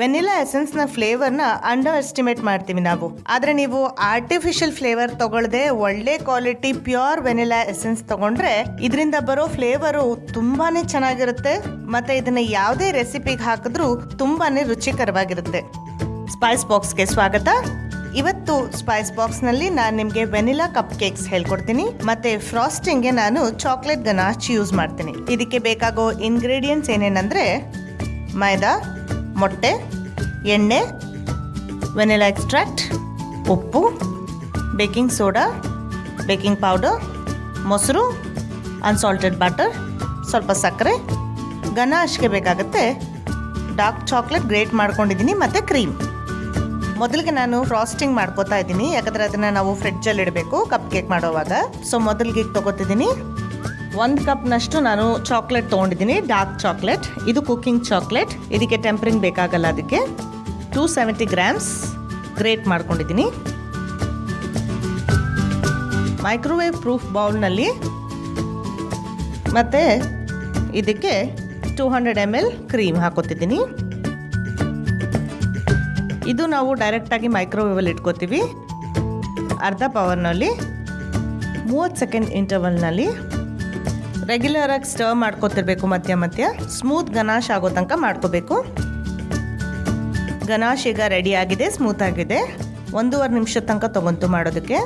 Vanilla ಎಸೆನ್ಸ್ನ ಫ್ಲೇವರ್ನ underestimate ಮಾಡ್ತೀವಿ ನಾವು. ಆದರೆ ನೀವು ಆರ್ಟಿಫಿಷಿಯಲ್ ಫ್ಲೇವರ್ ತಗೊಳ್ಳದೆ ಒಳ್ಳೆ ಕ್ವಾಲಿಟಿ ಪ್ಯೂರ್ ವೆನಿಲಾ ಎಸೆನ್ಸ್ ತಗೊಂಡ್ರೆ ಇದರಿಂದ ಬರೋ ಫ್ಲೇವರು ತುಂಬಾನೇ ಚೆನ್ನಾಗಿರುತ್ತೆ. ಮತ್ತೆ ಇದನ್ನ ಯಾವುದೇ ರೆಸಿಪಿಗೆ ಹಾಕಿದ್ರೂ ತುಂಬಾನೇ ರುಚಿಕರವಾಗಿರುತ್ತೆ. ಸ್ಪೈಸ್ ಬಾಕ್ಸ್ಗೆ ಸ್ವಾಗತ. ಇವತ್ತು ಸ್ಪೈಸ್ ಬಾಕ್ಸ್ನಲ್ಲಿ ನಾನು ನಿಮಗೆ ವೆನಿಲಾ ಕಪ್ ಕೇಕ್ಸ್ ಹೇಳ್ಕೊಡ್ತೀನಿ. ಮತ್ತೆ ಫ್ರಾಸ್ಟಿಂಗ್ಗೆ ನಾನು ಚಾಕ್ಲೇಟ್ ಗನಾಚ್ ಯೂಸ್ ಮಾಡ್ತೀನಿ. ಇದಕ್ಕೆ ಬೇಕಾಗೋ ಇಂಗ್ರೀಡಿಯೆಂಟ್ಸ್ ಏನೇನಂದ್ರೆ ಮೈದಾ ಮೊಟ್ಟೆ, ಎಣ್ಣೆ ವೆನಿಲಾ ಎಕ್ಸ್ಟ್ರಾಕ್ಟ್, ಉಪ್ಪು, ಬೇಕಿಂಗ್ ಸೋಡಾ, ಬೇಕಿಂಗ್ ಪೌಡರ್, ಮೊಸರು, ಅನ್ಸಾಲ್ಟೆಡ್ ಬಟರ್, ಸ್ವಲ್ಪ ಸಕ್ಕರೆ ಗನಾಶ್ಗೆ ಬೇಕಾಗುತ್ತೆ. ಡಾರ್ಕ್ ಚಾಕ್ಲೇಟ್ ಗ್ರೇಟ್ ಮಾಡ್ಕೊಂಡಿದ್ದೀನಿ ಮತ್ತು ಕ್ರೀಮ್. ಮೊದಲಿಗೆ ನಾನು ಫ್ರಾಸ್ಟಿಂಗ್ ಮಾಡ್ಕೋತಾ ಇದ್ದೀನಿ, ಯಾಕಂದರೆ ಅದನ್ನು ನಾವು ಫ್ರಿಡ್ಜಲ್ಲಿ ಇಡಬೇಕು, ಕಪ್ ಕೇಕ್ ಮಾಡೋವಾಗ. ಸೊ, ಮೊದಲಿಗೆ ತೊಗೋತಿದ್ದೀನಿ. ಒಂದು ಕಪ್ನಷ್ಟು ನಾನು ಚಾಕ್ಲೇಟ್ ತೊಗೊಂಡಿದ್ದೀನಿ, ಡಾರ್ಕ್ ಚಾಕ್ಲೇಟ್. ಇದು ಕುಕ್ಕಿಂಗ್ ಚಾಕ್ಲೇಟ್. ಇದಕ್ಕೆ ಟೆಂಪರಿಂಗ್ ಬೇಕಾಗಲ್ಲ ಅದಕ್ಕೆ. ಟೂ ಸೆವೆಂಟಿ ಗ್ರಾಮ್ಸ್ ಗ್ರೇಟ್ ಮಾಡ್ಕೊಂಡಿದ್ದೀನಿ. ಮೈಕ್ರೋವೇವ್ ಪ್ರೂಫ್ ಬೌಲ್ನಲ್ಲಿ ಮತ್ತು ಇದಕ್ಕೆ two hundred M L cream ಹಾಕೋತಿದ್ದೀನಿ. ಇದು ನಾವು ಡೈರೆಕ್ಟಾಗಿ ಮೈಕ್ರೋವೇವಲ್ಲಿ ಇಟ್ಕೋತೀವಿ. ಅರ್ಧ ಪವರ್ನಲ್ಲಿ, ಮೂವತ್ತು ಸೆಕೆಂಡ್ ಇಂಟರ್ವಲ್ನಲ್ಲಿ ರೆಗ್ಯುಲರ್ ಆಗಿ ಸ್ಟರ್ ಮಾಡ್ಕೋತಿರ್ಬೇಕು ಮಧ್ಯ ಮಧ್ಯ. ಸ್ಮೂತ್ ಗನಾಶ್ ಆಗೋ ತನಕ ಮಾಡ್ಕೋಬೇಕು. ಗನಾಶ್ ಈಗ ರೆಡಿ ಆಗಿದೆ ಸ್ಮೂತ್ ಆಗಿದೆ. ಒಂದೂವರೆ ನಿಮಿಷದ ತನಕ ತೊಗೊಂತು ಮಾಡೋದಕ್ಕೆ.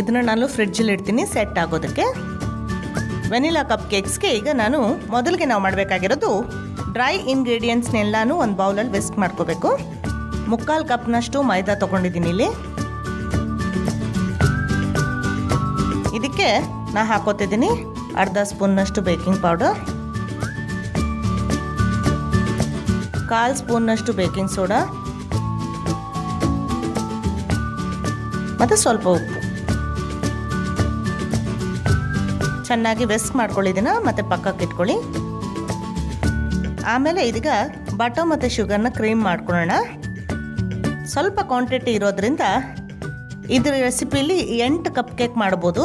ಇದನ್ನ ನಾನು ಫ್ರಿಡ್ಜಲ್ಲಿ ಇಡ್ತೀನಿ ಸೆಟ್ ಆಗೋದಕ್ಕೆ. ವೆನಿಲಾ ಕಪ್ ಕೇಕ್ಸ್ಗೆ ಈಗ ನಾನು ಮೊದಲಿಗೆ ನಾವು ಮಾಡಬೇಕಾಗಿರೋದು ಡ್ರೈ ಇಂಗ್ರೀಡಿಯೆಂಟ್ಸ್ನೆಲ್ಲಾನು ಒಂದು ಬೌಲಲ್ಲಿ ವಿಸ್ಕ್ ಮಾಡ್ಕೋಬೇಕು. ಮುಕ್ಕಾಲು ಕಪ್ನಷ್ಟು ಮೈದಾ ತೊಗೊಂಡಿದ್ದೀನಿ ಇಲ್ಲಿ. ಇದಕ್ಕೆ ನಾ ಹಾಕೋತಿದ್ದೀನಿ. ಅರ್ಧ ಸ್ಪೂನ್ನಷ್ಟು ಬೇಕಿಂಗ್ ಪೌಡರ್ ಕಾಲು ಸ್ಪೂನ್ನಷ್ಟು ಬೇಕಿಂಗ್ ಸೋಡಾ ಮತ್ತು ಸ್ವಲ್ಪ ಉಪ್ಪು. ಚೆನ್ನಾಗಿ ವೆಸ್ಕ್ ಮಾಡ್ಕೊಳ್ಳಿ ಮತ್ತೆ ಪಕ್ಕಕ್ಕೆ ಇಟ್ಕೊಳ್ಳಿ. ಆಮೇಲೆ ಇದೀಗ ಬಟರ್ ಮತ್ತು ಶುಗರ್ನ ಕ್ರೀಮ್ ಮಾಡ್ಕೊಳ್ಳೋಣ. ಸ್ವಲ್ಪ ಕ್ವಾಂಟಿಟಿ ಇರೋದ್ರಿಂದ ಇದ್ರ ರೆಸಿಪಿಲಿ ಎಂಟು ಕಪ್ ಕೇಕ್ ಮಾಡ್ಬೋದು.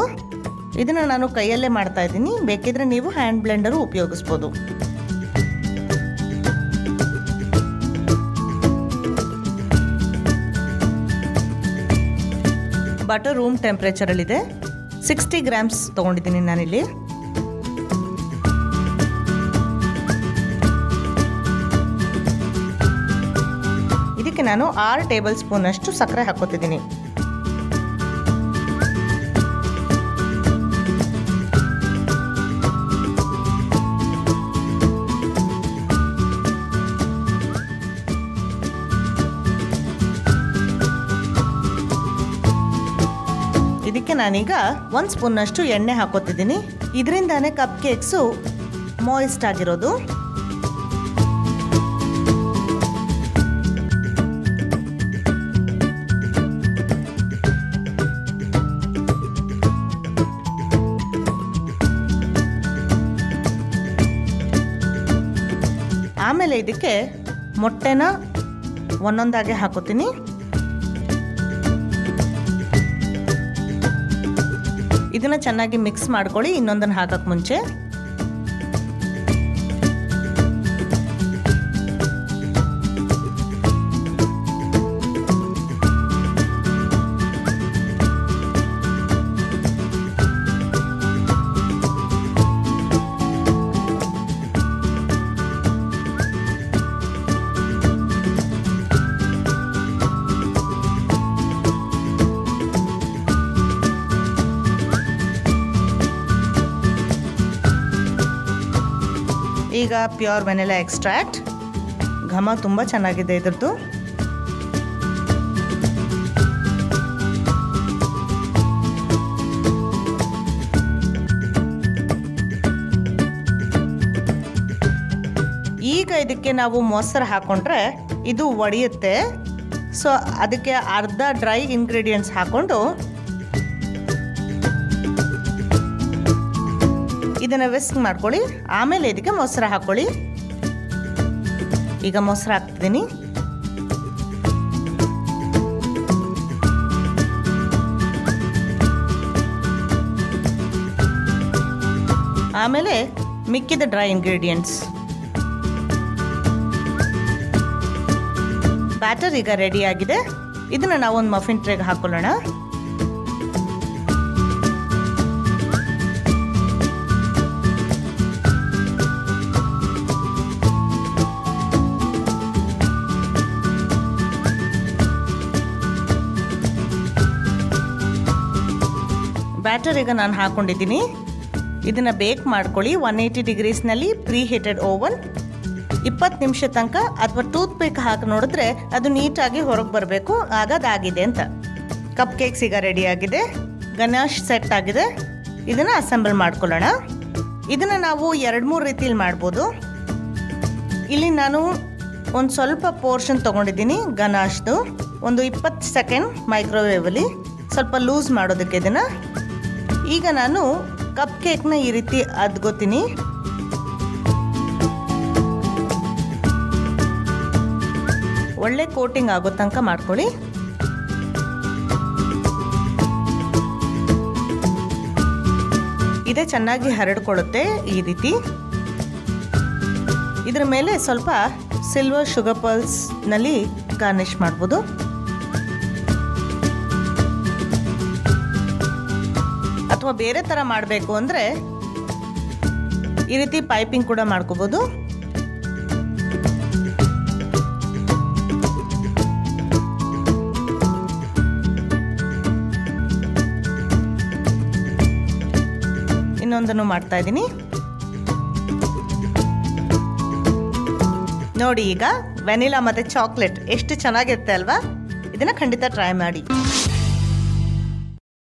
ಇದನ್ನು ನಾನು ಕೈಯಲ್ಲೇ ಮಾಡ್ತಾ ಇದ್ದೀನಿ. ಬೇಕಿದ್ರೆ ನೀವು ಹ್ಯಾಂಡ್ ಬ್ಲೆಂಡರು ಉಪಯೋಗಿಸ್ಬೋದು. ಬಟರ್ ರೂಮ್ ಟೆಂಪ್ರೇಚರಲ್ಲಿದೆ ಸಿಕ್ಸ್ಟಿ ಗ್ರಾಮ್ಸ್ ತೊಗೊಂಡಿದ್ದೀನಿ ನಾನಿಲ್ಲಿ. ಇದಕ್ಕೆ ನಾನು ಆರು ಟೇಬಲ್ ಸ್ಪೂನ್ ಅಷ್ಟು ಸಕ್ಕರೆ ಹಾಕೋತಿದ್ದೀನಿ. ಇದಕ್ಕೆ ನಾನೀಗ ಒಂದು ಸ್ಪೂನ್ನಷ್ಟು ಎಣ್ಣೆ ಹಾಕೋತಿದ್ದೀನಿ. ಇದರಿಂದಾನೇ ಕಪ್ ಕೇಕ್ಸು ಮಾಯಿಸ್ಟ್ ಆಗಿರೋದು. ಆಮೇಲೆ ಇದಕ್ಕೆ ಮೊಟ್ಟೆನ ಒಂದೊಂದಾಗೆ ಹಾಕೋತೀನಿ. ಇದನ್ನ ಚೆನ್ನಾಗಿ ಮಿಕ್ಸ್ ಮಾಡ್ಕೊಳ್ಳಿ ಇನ್ನೊಂದನ್ನು ಹಾಕಕ್ಕೆ ಮುಂಚೆ ಈಗ ಪ್ಯೂರ್ ವೆನಿಲಾ ಎಕ್ಸ್ಟ್ರಾಕ್ಟ್. ಘಮ ತುಂಬ ಚೆನ್ನಾಗಿದೆ ಇದ್ರದ್ದು. ಈಗ ಇದಕ್ಕೆ ನಾವು ಮೊಸರು ಹಾಕೊಂಡ್ರೆ ಇದು ಒಡೆಯುತ್ತೆ. ಸೊ ಅದಕ್ಕೆ ಅರ್ಧ ಡ್ರೈ ಇಂಗ್ರೀಡಿಯೆಂಟ್ಸ್ ಹಾಕೊಂಡು ಇದನ್ನು ವಿಸ್ಕ್ ಮಾಡ್ಕೊಳ್ಳಿ. ಆಮೇಲೆ ಇದಕ್ಕೆ ಮೊಸರು ಹಾಕ್ಕೊಳ್ಳಿ ಈಗ ಮೊಸರು ಹಾಕ್ತಿದ್ದೀನಿ. ಆಮೇಲೆ ಮಿಕ್ಕಿದ ಡ್ರೈ ಇಂಗ್ರೀಡಿಯೆಂಟ್ಸ್. ಬ್ಯಾಟರ್ ಈಗ ರೆಡಿ ಆಗಿದೆ. ಇದನ್ನ ನಾವು ಒಂದು ಮಫಿನ್ ಟ್ರೇಗೆ ಹಾಕೊಳ್ಳೋಣ. ಬ್ಯಾಟರ್ ಈಗ ನಾನು ಹಾಕೊಂಡಿದ್ದೀನಿ. ಇದನ್ನು ಬೇಕ್ ಮಾಡ್ಕೊಳ್ಳಿ. ಒನ್ ಏಯ್ಟಿ ಡಿಗ್ರೀಸ್ನಲ್ಲಿ ಪ್ರೀ ಹೀಟೆಡ್ ಓವನ್ ಇಪ್ಪತ್ತು ನಿಮಿಷ ತನಕ ಅಥವಾ ಟೂತ್ ಪೇಕ್ ಹಾಕಿ ನೋಡಿದ್ರೆ ಅದು ನೀಟಾಗಿ ಹೊರಗೆ ಬರಬೇಕು. ಆಗ ಅದಾಗಿದೆ ಅಂತ. ಕಪ್ ಕೇಕ್ಸ್ ಈಗ ರೆಡಿಯಾಗಿದೆ ಗನಾಶ್ ಸೆಟ್ ಆಗಿದೆ. ಇದನ್ನು ಅಸೆಂಬಲ್ ಮಾಡ್ಕೊಳ್ಳೋಣ. ಇದನ್ನು ನಾವು ಎರಡು ಮೂರು ರೀತಿಲಿ ಮಾಡ್ಬೋದು. ಇಲ್ಲಿ ನಾನು ಒಂದು ಸ್ವಲ್ಪ ಪೋರ್ಷನ್ ತೊಗೊಂಡಿದ್ದೀನಿ ಗನಾಶ್ದು ಒಂದು ಇಪ್ಪತ್ತು ಸೆಕೆಂಡ್ ಮೈಕ್ರೋವೇವಲ್ಲಿ ಸ್ವಲ್ಪ ಲೂಸ್ ಮಾಡೋದಕ್ಕೆ ಇದನ್ನು. ಈಗ ನಾನು ಕಪ್ ಕೇಕ್ನ ಈ ರೀತಿ ಅದ್ಕೋತೀನಿ. ಒಳ್ಳೆ ಕೋಟಿಂಗ್ ಆಗೋ ತನಕ ಮಾಡ್ಕೊಳ್ಳಿ. ಇದೇ ಚೆನ್ನಾಗಿ ಹರಡ್ಕೊಳ್ಳುತ್ತೆ ಈ ರೀತಿ. ಇದರ ಮೇಲೆ ಸ್ವಲ್ಪ ಸಿಲ್ವರ್ ಶುಗರ್ ಪಲ್ಸ್ನಲ್ಲಿ ಗಾರ್ನಿಷ್ ಮಾಡ್ಬೋದು. ಅಥವಾ ಬೇರೆ ಥರ ಮಾಡಬೇಕು ಅಂದರೆ ಈ ರೀತಿ ಪೈಪಿಂಗ್ ಕೂಡ ಮಾಡ್ಕೋಬೋದು. ಇನ್ನೊಂದನ್ನು ಮಾಡ್ತಾ ಇದ್ದೀನಿ. ನೋಡಿ ಈಗ, ವೆನಿಲಾ ಮತ್ತು ಚಾಕ್ಲೇಟ್ ಎಷ್ಟು ಚೆನ್ನಾಗಿರುತ್ತೆ ಅಲ್ವಾ? ಇದನ್ನು ಖಂಡಿತ ಟ್ರೈ ಮಾಡಿ.